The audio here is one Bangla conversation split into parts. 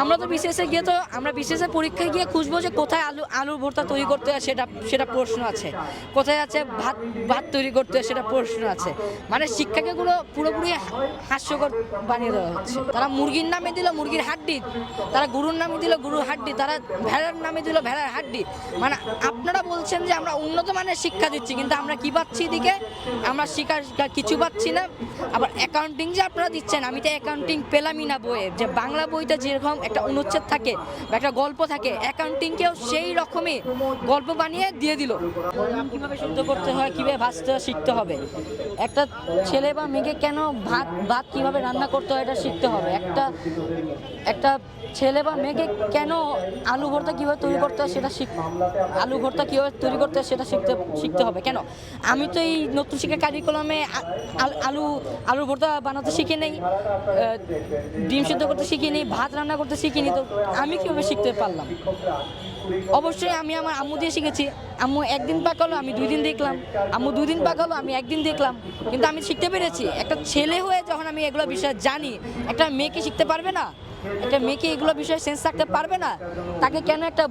আমরা তো বিশেষে গিয়ে তো, আমরা বিশেষে পরীক্ষায় গিয়ে খুঁজবো যে কোথায় আলু, আলুর ভর্তা তৈরি করতে হয় সেটা সেটা প্রশ্ন আছে। কোথায় আছে ভাত ভাত তৈরি করতে হয় সেটা প্রশ্ন আছে। মানে শিক্ষাকেগুলো পুরোপুরি হাস্যকর বানিয়ে দেওয়া হচ্ছে। তারা মুরগির নামে দিল মুরগির হাড্ডি, তারা গরুর নামে দিল গরুর হাড্ডি, তারা ভেড়ার নামে দিল ভেড়ার হাড্ডি। মানে আপনারা বলছেন যে আমরা উন্নত মানের শিক্ষা দিচ্ছি, কিন্তু আমরা কি পাচ্ছি এদিকে? আমরা শিকার, কিছু পাচ্ছি না। আবার অ্যাকাউন্টিং যে আপনারা দিচ্ছেন, আমি তো অ্যাকাউন্টিং পেলামই না বইয়ে। যে বাংলা বইতে যেরকম একটা অনুচ্ছেদ থাকে বা একটা গল্প থাকে। অ্যাকাউন্টিংকেও সেই রকমই গল্প বানিয়ে দিয়ে দিল। কীভাবে শুদ্ধ করতে হয়, কীভাবে ভাজতে শিখতে হবে? একটা ছেলে বা মেয়েকে কেন ভাত ভাত কীভাবে রান্না করতে হয় এটা শিখতে হবে? একটা একটা ছেলে বা মেয়েকে কেন আলু ভর্তা কীভাবে তৈরি করতে হয় সেটা শিখ, আলু ভর্তা কীভাবে তৈরি করতে হয় সেটা শিখতে শিখতে হবে। কেন? আমি তো এই নতুন শিক্ষা কারিকুলামে আলু আলু ভর্তা বানাতে শিখে নেই ডিম সিদ্ধ করতে শিখিনি ভাত রান্না করতে শিখিনি তো আমি কীভাবে শিখতে পারলাম? অবশ্যই আমি আমার আম্মু দিয়ে শিখেছি। আম্মু একদিন পাকালো আমি দুই দিন দেখলাম। আম্মু দুই দিন পাকালো আমি একদিন দেখলাম। কিন্তু আমি শিখতে পেরেছি। একটা ছেলে হয়ে যখন আমি এগুলো বিষয়ে জানি, একটা মেয়েকে শিখতে পারবে না? একটা মেয়েকে এগুলো বিষয়ে সেন্স থাকতে পারবে না? তাকে কেন একটা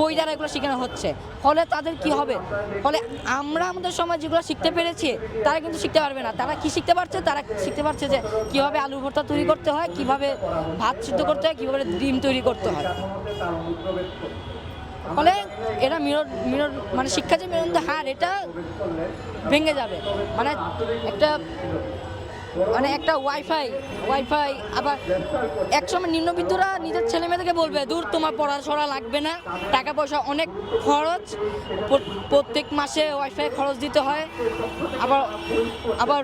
বই দ্বারা এগুলো শেখানো হচ্ছে? ফলে তাদের কি হবে? ফলে আমরা আমাদের সময় যেগুলো শিখতে পেরেছি, তারা কিন্তু শিখতে পারবে না। তারা কি শিখতে পারছে? তারা শিখতে পারছে যে কীভাবে আলু ভর্তা তৈরি করতে হয়, কীভাবে ভাত সিদ্ধ করতে হয়, কীভাবে ডিম তৈরি করতে হয়। ফলে এরা মিরর মিরর মানে শিক্ষা যে মিরন্ত হার এটা ভেঙে যাবে। মানে একটা মানে একটা ওয়াইফাই ওয়াইফাই আবার একসময় নিম্নবিত্তরা নিজের ছেলে মেয়েদেরকে বলবে, দূর তোমার পড়াশোনা লাগবে না টাকা পয়সা অনেক খরচ প্রত্যেক মাসে ওয়াইফাই খরচ দিতে হয়। আবার আবার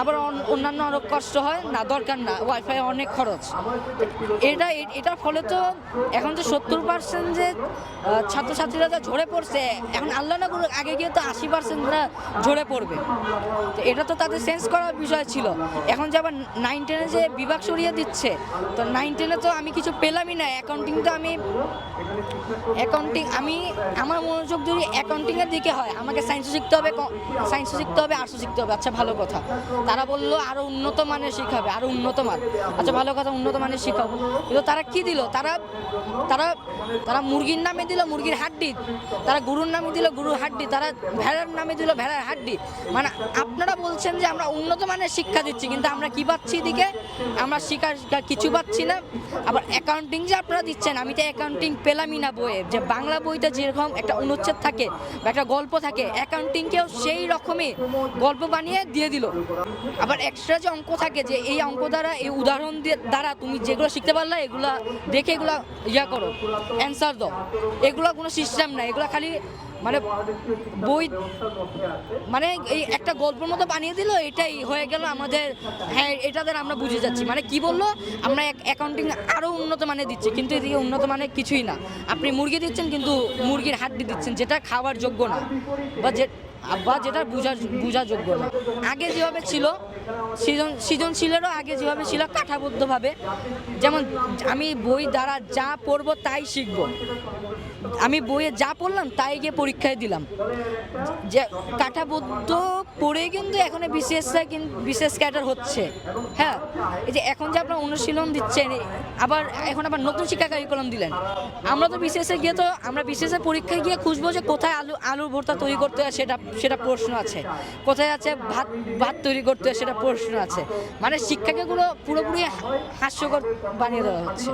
আবার অন- অন্যান্য আরও কষ্ট হয়, না, দরকার না ওয়াইফাই অনেক খরচ। এটা এটার ফলে তো এখন যে সত্তর পার্সেন্ট যে ছাত্রছাত্রীরা যা ঝরে পড়ছে, এখন আল্লাহ না করুক, আগে গিয়ে তো আশি পার্সেন্টরা ঝরে পড়বে। তো এটা তো তাদের সেন্স করার বিষয় ছিল। এখন যে আবার নাইন টেনে যে বিভাগ সরিয়ে দিচ্ছে, তো নাইন টেনে তো আমি কিছু পেলামই না। অ্যাকাউন্টিং তো আমি অ্যাকাউন্টিং আমি, আমার মনোযোগ যদি অ্যাকাউন্টিংয়ের দিকে হয়, আমাকে সায়েন্সও শিখতে হবে সায়েন্সও শিখতে হবে আর্টসও শিখতে হবে। আচ্ছা ভালো কথা। তারা বলল আরও উন্নত মানের শিখাবে আরও উন্নত মান আচ্ছা ভালো কথা, উন্নত মানের শিখাবো কিন্তু তারা কি দিল? তারা তারা তারা মুরগির নামে দিল মুরগির হাড্ডি। তারা গুরুর নামে দিল গরুর হাড্ডি। তারা ভেড়ার নামে দিল ভেড়ার হাড্ডি। মানে আপনারা বলছেন যে আমরা উন্নত মানের শিক্ষা দিচ্ছি, কিন্তু আমরা কি পাচ্ছি এদিকে? আমরা শিকার কিছু পাচ্ছি না। আবার অ্যাকাউন্টিং যে আপনারা দিচ্ছেন, আমি তো অ্যাকাউন্টিং পেলামই না বইয়ে। যে বাংলা বইতে যেরকম একটা অনুচ্ছেদ থাকে বা একটা গল্প থাকে অ্যাকাউন্টিংকেও সেই রকমই গল্প বানিয়ে দিয়ে দিল। আবার এক্সট্রা যে অঙ্ক থাকে যে এই অঙ্ক দ্বারা, এই উদাহরণ দ্বারা তুমি যেগুলো শিখতে পারলে, এগুলা দেখে এগুলা ইয়া করো অ্যান্সার দাও। এগুলো কোনো সিস্টেম না এগুলো খালি মানে বই মানে এই একটা গল্পের মতো বানিয়ে দিল, এটাই হয়ে গেল আমাদের হ্যাঁ এটা দ্বারা আমরা বুঝে যাচ্ছি। মানে কি বলল? আমরা অ্যাকাউন্টিং আরও উন্নত মানে দিচ্ছি, কিন্তু এদিকে উন্নত মানে কিছুই না। আপনি মুরগি দিচ্ছেন, কিন্তু মুরগির হাড্ডি দিচ্ছেন, যেটা খাওয়ার যোগ্য না। বা যে বা যেটা বুঝা বোঝার যোগ্য না। আগে যেভাবে ছিল, সৃজন, সৃজনশীলেরও আগে যেভাবে ছিল কাঠাবদ্ধভাবে যেমন আমি বই দ্বারা যা পড়ব তাই শিখব। আমি বইয়ে যা পড়লাম তাই গিয়ে পরীক্ষায় দিলাম। যে কাঠাবদ্ধ পড়ে কিন্তু এখন বিশেষরা কিন্তু বিশেষ ক্যাটার হচ্ছে। হ্যাঁ এই যে এখন যে আপনার অনুশীলন দিচ্ছেন, আবার এখন আবার নতুন শিক্ষা কারিকুলাম দিলেন। আমরা তো বিশেষে গিয়ে তো, আমরা বিশেষে পরীক্ষায় গিয়ে খুঁজবো যে কোথায় আলু, আলুর ভর্তা তৈরি করতে হয় সেটা সেটা প্রশ্ন আছে। কোথায় আছে ভাত ভাত তৈরি করতে সেটা প্রশ্ন আছে। মানে শিক্ষাকেগুলো পুরোপুরি হাস্যকর বানিয়ে দেওয়া হচ্ছে।